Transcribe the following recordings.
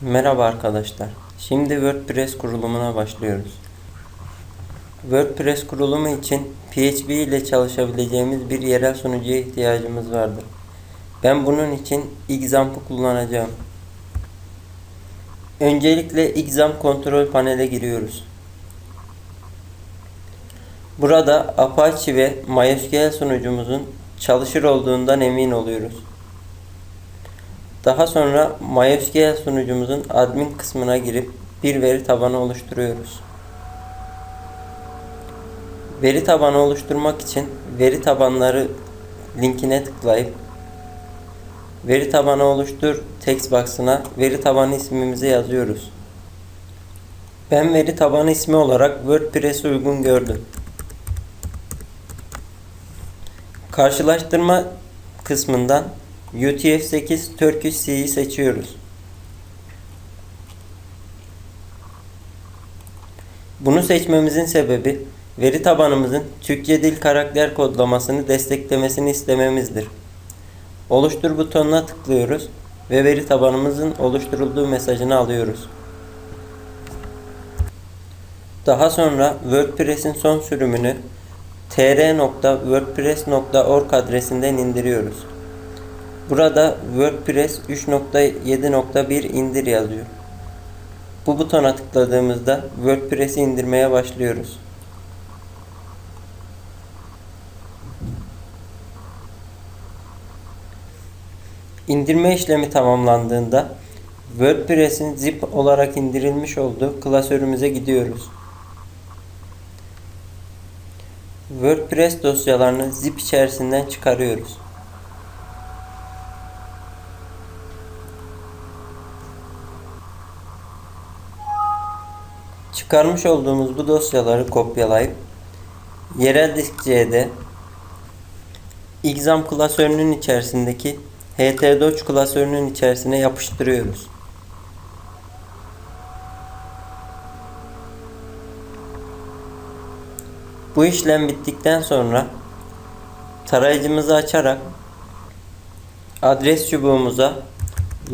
Merhaba arkadaşlar. Şimdi WordPress kurulumuna başlıyoruz. WordPress kurulumu için PHP ile çalışabileceğimiz bir yerel sunucuya ihtiyacımız vardır. Ben bunun için Xamp'ı kullanacağım. Öncelikle Xamp kontrol panele giriyoruz. Burada Apache ve MySQL sunucumuzun çalışır olduğundan emin oluyoruz. Daha sonra MySQL sunucumuzun admin kısmına girip bir veri tabanı oluşturuyoruz. Veri tabanı oluşturmak için veri tabanları linkine tıklayıp veri tabanı oluştur text box'ına veri tabanı ismimizi yazıyoruz. Ben veri tabanı ismi olarak WordPress uygun gördüm. Karşılaştırma kısmından UTF-8 Turkish C'yi seçiyoruz. Bunu seçmemizin sebebi veri tabanımızın Türkçe dil karakter kodlamasını desteklemesini istememizdir. Oluştur butonuna tıklıyoruz ve veri tabanımızın oluşturulduğu mesajını alıyoruz. Daha sonra WordPress'in son sürümünü tr.wordpress.org adresinden indiriyoruz. Burada WordPress 3.7.1 indir yazıyor. Bu butona tıkladığımızda WordPress'i indirmeye başlıyoruz. İndirme işlemi tamamlandığında WordPress'in zip olarak indirilmiş olduğu klasörümüze gidiyoruz. WordPress dosyalarını zip içerisinden çıkarıyoruz. Çıkarmış olduğumuz bu dosyaları kopyalayıp yerel disk C'de exam klasörünün içerisindeki htdoc klasörünün içerisine yapıştırıyoruz. Bu işlem bittikten sonra tarayıcımızı açarak adres çubuğumuza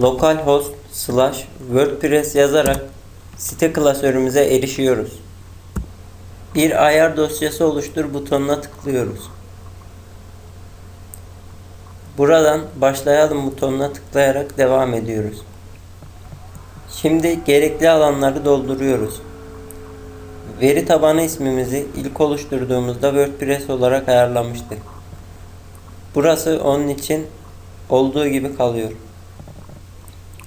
localhost slash wordpress yazarak site klasörümüze erişiyoruz. Bir ayar dosyası oluştur butonuna tıklıyoruz. Buradan başlayalım butonuna tıklayarak devam ediyoruz. Şimdi gerekli alanları dolduruyoruz. Veri tabanı ismimizi ilk oluşturduğumuzda WordPress olarak ayarlamıştık. Burası onun için olduğu gibi kalıyor.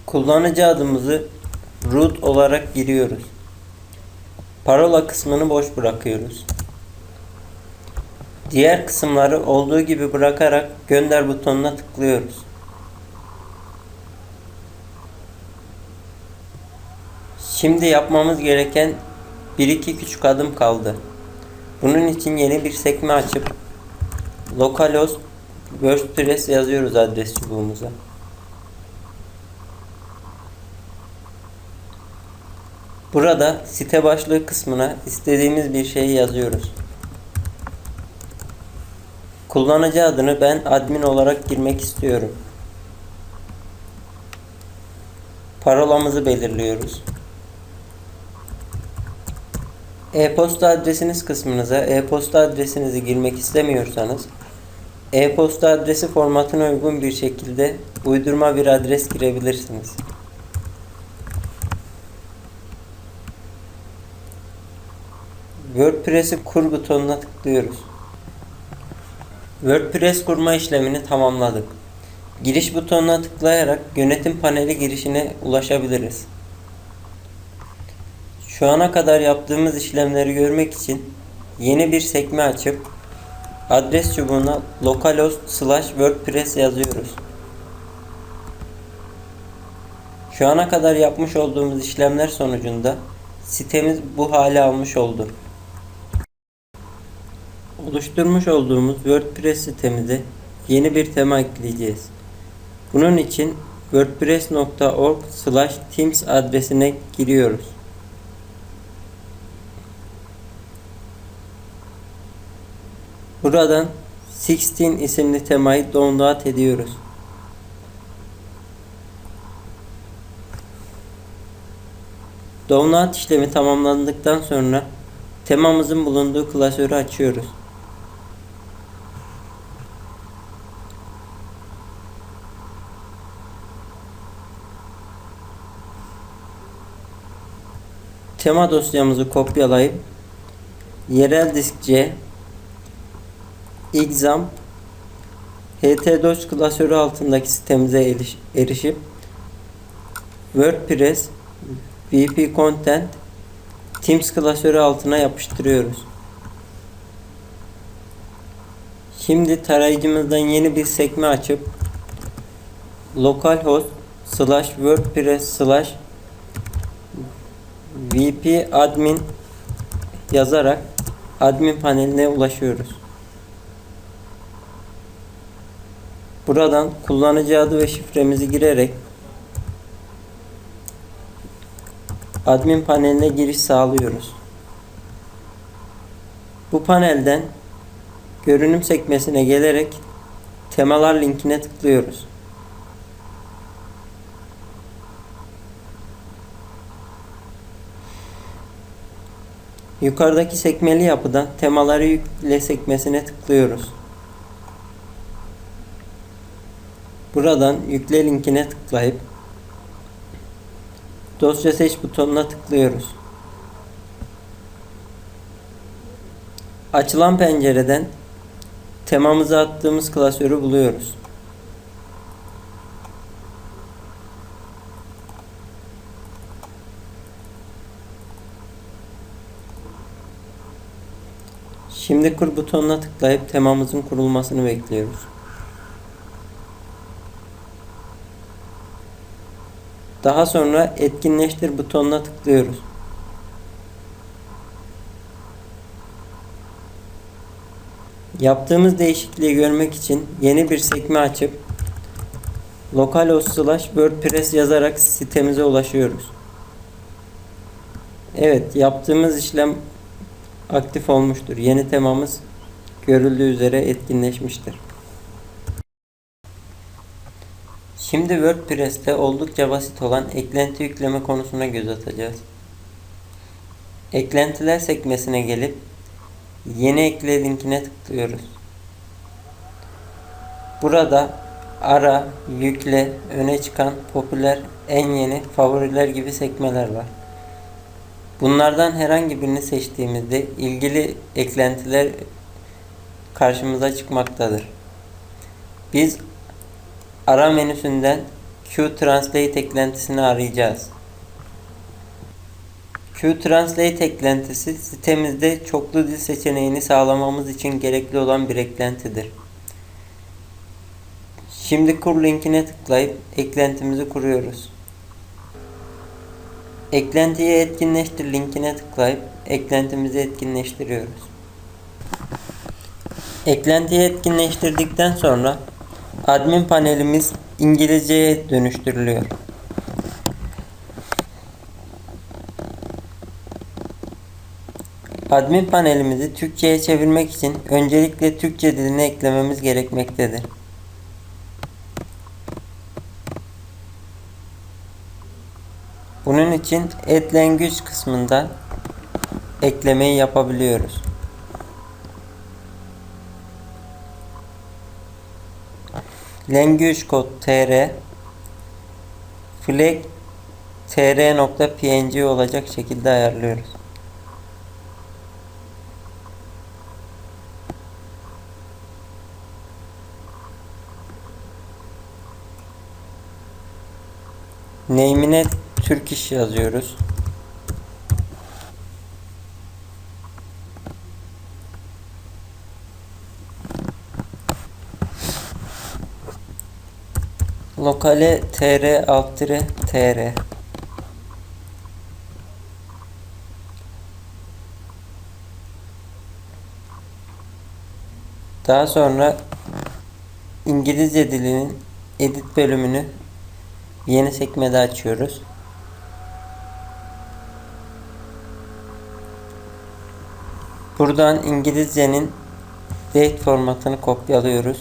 Kullanıcı adımızı root olarak giriyoruz. Parola kısmını boş bırakıyoruz. Diğer kısımları olduğu gibi bırakarak gönder butonuna tıklıyoruz. Şimdi yapmamız gereken bir iki küçük adım kaldı. Bunun için yeni bir sekme açıp localhost WordPress yazıyoruz adres çubuğumuza. Burada site başlığı kısmına istediğimiz bir şeyi yazıyoruz. Kullanıcı adını ben admin olarak girmek istiyorum. Parolamızı belirliyoruz. E-posta adresiniz kısmınıza e-posta adresinizi girmek istemiyorsanız e-posta adresi formatına uygun bir şekilde uydurma bir adres girebilirsiniz. WordPress'i kur butonuna tıklıyoruz. WordPress kurma işlemini tamamladık. Giriş butonuna tıklayarak yönetim paneli girişine ulaşabiliriz. Şu ana kadar yaptığımız işlemleri görmek için yeni bir sekme açıp adres çubuğuna localhost slash wordpress yazıyoruz. Şu ana kadar yapmış olduğumuz işlemler sonucunda sitemiz bu hale almış oldu. Oluşturmuş olduğumuz WordPress sitemize yeni bir tema ekleyeceğiz. Bunun için wordpress.org teams adresine giriyoruz. Buradan 16 isimli temayı download ediyoruz. Download işlemi tamamlandıktan sonra temamızın bulunduğu klasörü açıyoruz. Tema dosyamızı kopyalayıp yerel disk C exam htdocs klasörü altındaki eriş- erişip WordPress VP Content Teams klasörü altına yapıştırıyoruz. Şimdi tarayıcımızdan yeni bir sekme açıp localhost slash wordpress slash vp admin yazarak admin paneline ulaşıyoruz. Buradan kullanıcı adı ve şifremizi girerek admin paneline giriş sağlıyoruz. Bu panelden görünüm sekmesine gelerek temalar linkine tıklıyoruz. Yukarıdaki sekmeli yapıdan temaları yükle sekmesine tıklıyoruz. Buradan yükle linkine tıklayıp dosya seç butonuna tıklıyoruz. Açılan pencereden temamıza attığımız klasörü buluyoruz. Şimdi kur butonuna tıklayıp temamızın kurulmasını bekliyoruz. Daha sonra etkinleştir butonuna tıklıyoruz. Yaptığımız değişikliği görmek için yeni bir sekme açıp localhost slash wordpress yazarak sitemize ulaşıyoruz. Evet yaptığımız işlem aktif olmuştur. Yeni temamız görüldüğü üzere etkinleşmiştir. Şimdi WordPress'te oldukça basit olan eklenti yükleme konusuna göz atacağız. Eklentiler sekmesine gelip yeni ekle linkine tıklıyoruz. Burada ara, yükle, öne çıkan, popüler, en yeni, favoriler gibi sekmeler var. Bunlardan herhangi birini seçtiğimizde ilgili eklentiler karşımıza çıkmaktadır. Biz ara menüsünden Q Translate eklentisini arayacağız. Q Translate eklentisi sitemizde çoklu dil seçeneğini sağlamamız için gerekli olan bir eklentidir. Şimdi kur linkine tıklayıp eklentimizi kuruyoruz. Eklentiyi etkinleştir linkine tıklayıp eklentimizi etkinleştiriyoruz. Eklentiyi etkinleştirdikten sonra admin panelimiz İngilizceye dönüştürülüyor. Admin panelimizi Türkçe'ye çevirmek için öncelikle Türkçe dilini eklememiz gerekmektedir. Bunun için Add Language kısmında eklemeyi yapabiliyoruz. Language kod tr flag tr.png olacak şekilde ayarlıyoruz. Name'ine Türk iş yazıyoruz. Lokale tr alt tire tr Daha sonra İngilizce dilinin edit bölümünü yeni sekmede açıyoruz. Buradan İngilizcenin date formatını kopyalıyoruz.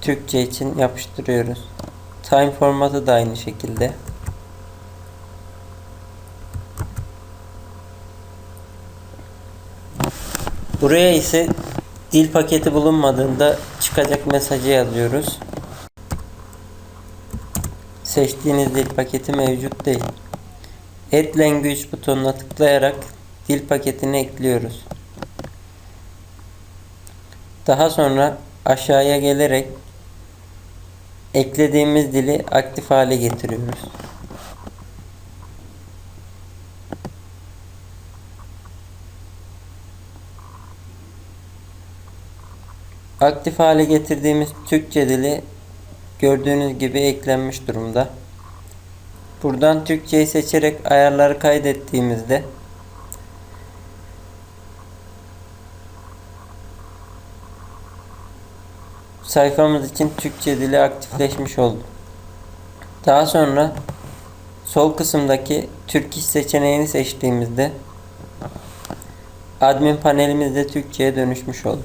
Türkçe için yapıştırıyoruz. Time formatı da aynı şekilde. Buraya ise dil paketi bulunmadığında çıkacak mesajı yazıyoruz. Seçtiğiniz dil paketi mevcut değil. Add Language butonuna tıklayarak dil paketini ekliyoruz. Daha sonra aşağıya gelerek eklediğimiz dili aktif hale getiriyoruz. Aktif hale getirdiğimiz Türkçe dili gördüğünüz gibi eklenmiş durumda. Buradan Türkçeyi seçerek ayarları kaydettiğimizde sayfamız için Türkçe dili aktifleşmiş oldu. Daha sonra sol kısımdaki Türk iş seçeneğini seçtiğimizde admin panelimizde Türkçe'ye dönüşmüş oldu.